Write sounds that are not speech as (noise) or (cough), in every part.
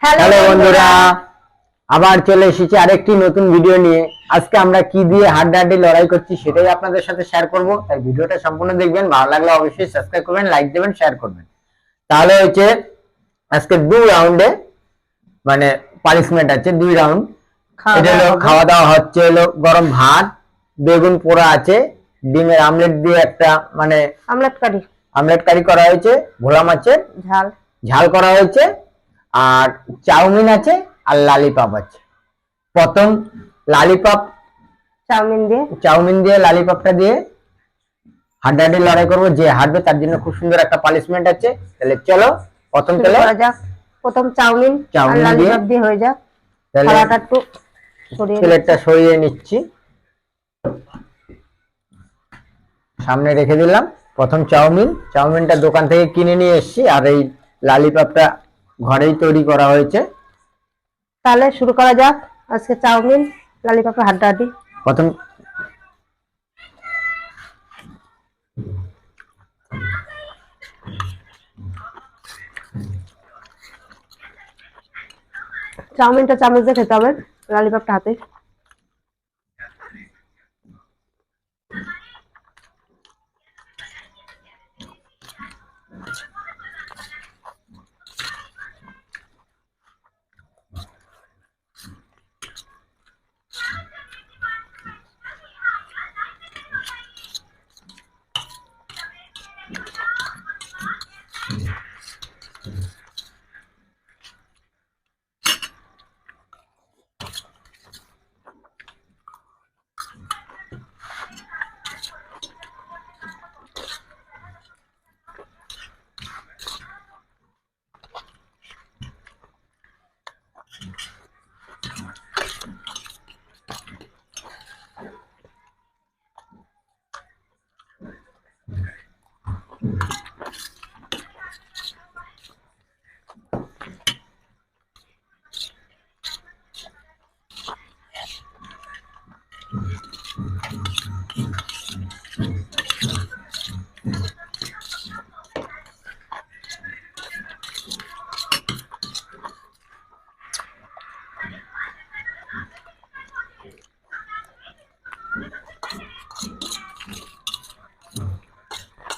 Hello বন্ধুরা। আবার চলে এসেছি আরেকটি নতুন ভিডিও নিয়ে। আজকে আমরা কি দিয়ে হাড্ডাহাড্ডি লড়াই করছি সেটাই আপনাদের সাথে শেয়ার করব। তাই ভিডিওটা সম্পূর্ণ দেখবেন ভালো লাগলে অবশ্যই সাবস্ক্রাইব করবেন লাইক দেবেন শেয়ার করবেন। তাহলে হচ্ছে আজকে দুই রাউন্ডে মানে পানিশমেন্ট আছে দুই রাউন্ড খাওয়া এটা হলো দাওয়া খাওয়া দাওয়া হচ্ছে হলো গরম ভাত বেগুন পোড়া আছে ডিমের আমলেট দিয়ে একটা মানে আমলেট কারি। আমলেট কারি করা হয়েছে ভোলা মাছের। ঝাল। ঝাল করা হয়েছে আর চাউমিন আছে আর লালিপাপ আছে। প্রথম লালিপাপ। চাউমিন দিয়ে? চাউমিন দিয়ে লালিপাপটা দিয়ে হাড্ডাহাড্ডি লড়াই করব যে হারবে তার জন্য খুব সুন্দর একটা পানিশমেন্ট আছে। তাহলে চলো প্রথম তাহলে প্রথম চাউমিন চাউমিন লালিপপ দিয়ে হয়ে যাক। তাহলে থালাটা একটু প্লেটটা সরিয়ে নিচ্ছি। সামনে রেখে দিলাম। প্রথম চাউমিন। চাউমিনটা দোকান থেকে কিনে নিয়ে এসেছি আর এই লালিপাপটা ঘরেই তৈরি করা হয়েছে। তাহলে শুরু করা যাক। আজকে চাউমিন লালিপপের হাড্ডাহাড্ডি প্রথম চাউমিনটা চামচ দিয়ে খেতে হবে লালিপপটা হাতে।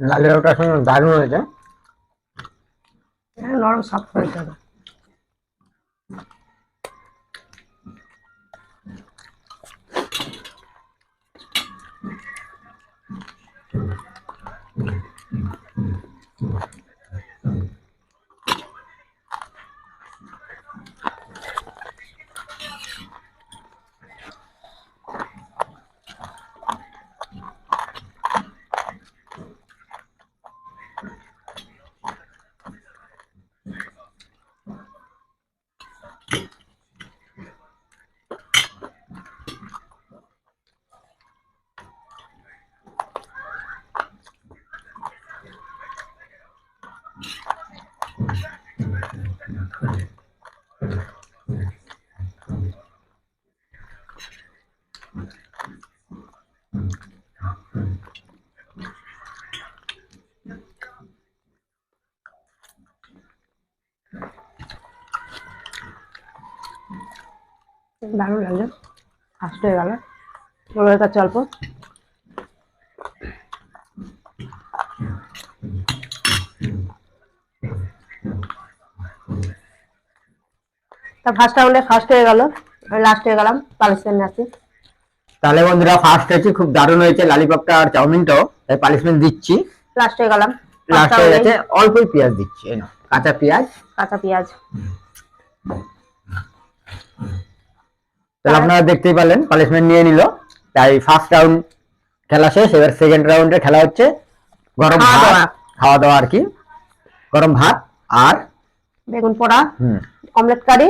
লালিপাপটা সঙ্গে দারুণ হয়েছে। হ্যাঁ, নরম সফট হয়ে যাবে। দারুণ লাগল। হয়ে গেল। ওর কাছে অল্প। তা ফার্স্ট রাউন্ডে ফার্স্ট হয়ে গেল লাস্ট হয়ে গেলাম পালিশমেন্ট আছে তাহলে বন্ধুরা ফার্স্ট হয়েছে খুব দারুণ হয়েছে লালিপপটা আর চাউমিনটাও তাই পানিশমেন্ট দিচ্ছি। লাস্ট হয়ে গেলাম লাস্ট হয়ে গেছে অল্পই পেঁয়াজ দিচ্ছি এই কাঁচা পেঁয়াজ। কাঁচা পেঁয়াজ। তাহলে আপনারা দেখতেই পারলেন পানিশমেন্ট নিয়ে নিল তাই ফার্স্ট রাউন্ড খেলা শেষ এবার সেকেন্ড রাউন্ডে খেলা হচ্ছে গরম ভাত। খাওয়া দাওয়া আর কি গরম ভাত আর বেগুন পোড়া অমলেট কারি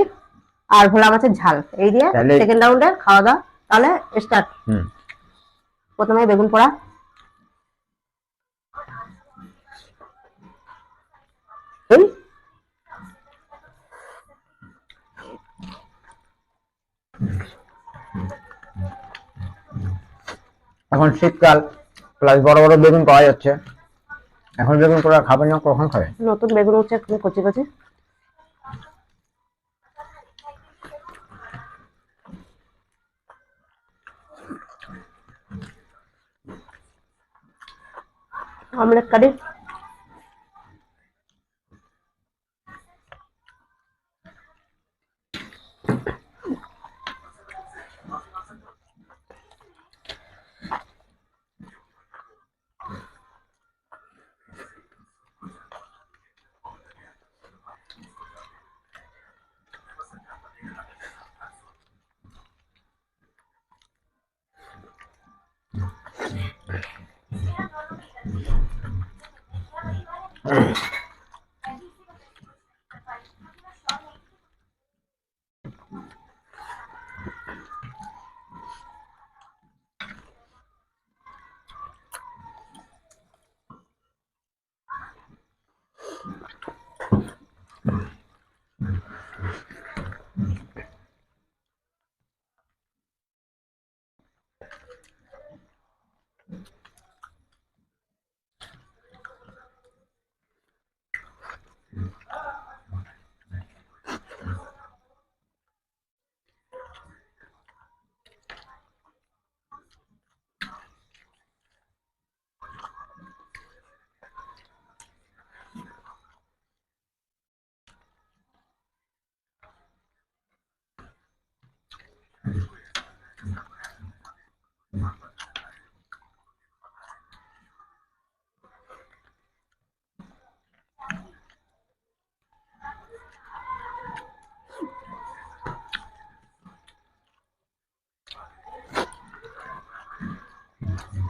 আর ভোলা মাছের ঝাল। এই দিয়ে সেকেন্ড রাউন্ডে খাওয়া দাওয়া তাহলে স্টার্ট প্রথমে বেগুন পোড়া। এখন শীতকাল প্লাস বড় বড় বেগুন পাওয়া যাচ্ছে। এখন বেগুন পোড়া খাবেন না কখন খাবেন নতুন বেগুন উঠছে কচি কচি। কচি অমলেট Oh. কারি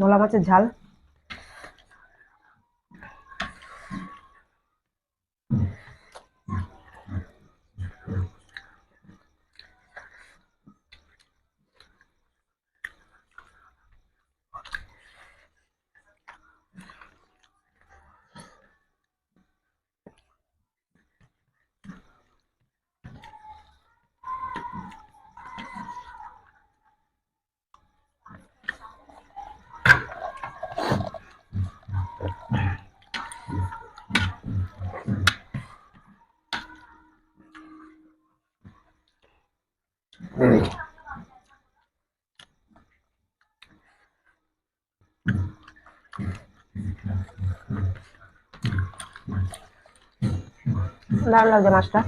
ভোলা মাছের ঝাল। দারুণ লাগছে মাছটা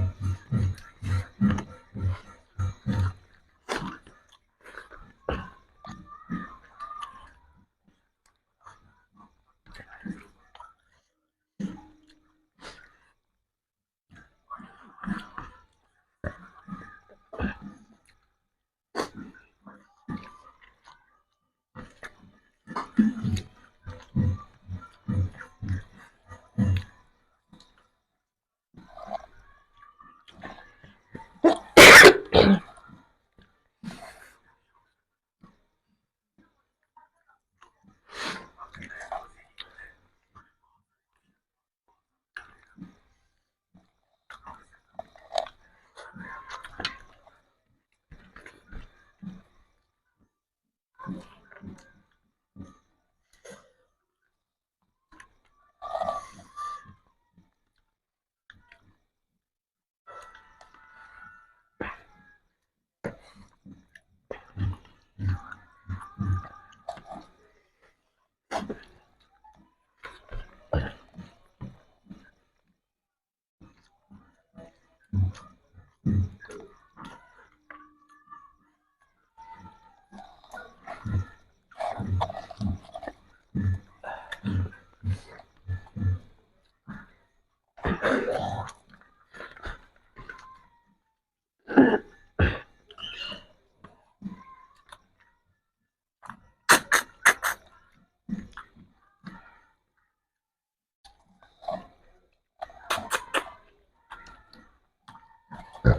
Yeah.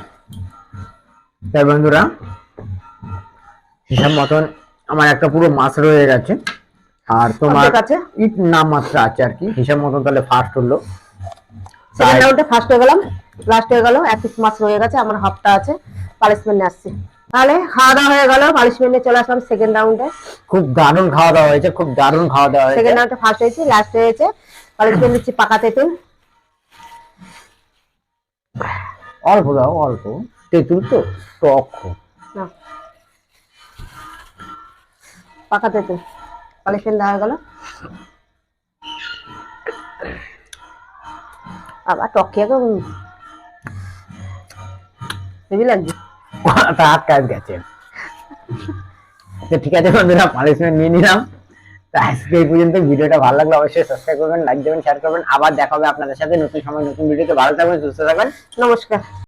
(clears throat) তাই বন্ধুরা হিসাব মতন আমার একটা পুরো মাছ রয়ে গেছে। আর তোমার কাছে? ইট নাম মাত্র আছে আর কি। হিসাব মতন তাহলে ফার্স্ট হলো। সেকেন্ড রাউন্ডে ফার্স্ট হয়ে গেলাম। লাস্ট হয়ে গেল এক পিস মাছ রয়ে গেছে আমার হাফটা আছে পালিশমেন্ট আসছি। তাহলে খাওয়া দাওয়া হয়ে গেল পালিশমেন্ট চলে আসলাম সেকেন্ড রাউন্ডে খুব দারুণ খাওয়া দাওয়া হয়েছে খুব দারুণ খাওয়া দাওয়া হয়েছে। সেকেন্ড রাউন্ডে ফার্স্ট হয়েছে লাস্ট হয়েছে। পালিশমেন্ট দিচ্ছি পাকা তেঁতুল। অল্প দাও অল্প। তেঁতুল তো টক। খুব। না। পাকা তেঁতুল। পালিশমেন্ট দেওয়া গেল। আবার টক খেয়ে হেভি লাগছে। গেছে ঠিক আছে বন্ধুরা পানিশমেন্ট নিয়ে নিলাম। তো আজকে এই পর্যন্ত ভিডিওটা ভালো লাগলে অবশ্যই সাবস্ক্রাইব করবেন লাইক দেবেন শেয়ার করবেন। আবার দেখা হবে আপনাদের সাথে নতুন সময় নতুন ভিডিওতে। ভালো থাকবেন সুস্থ থাকবেন। নমস্কার।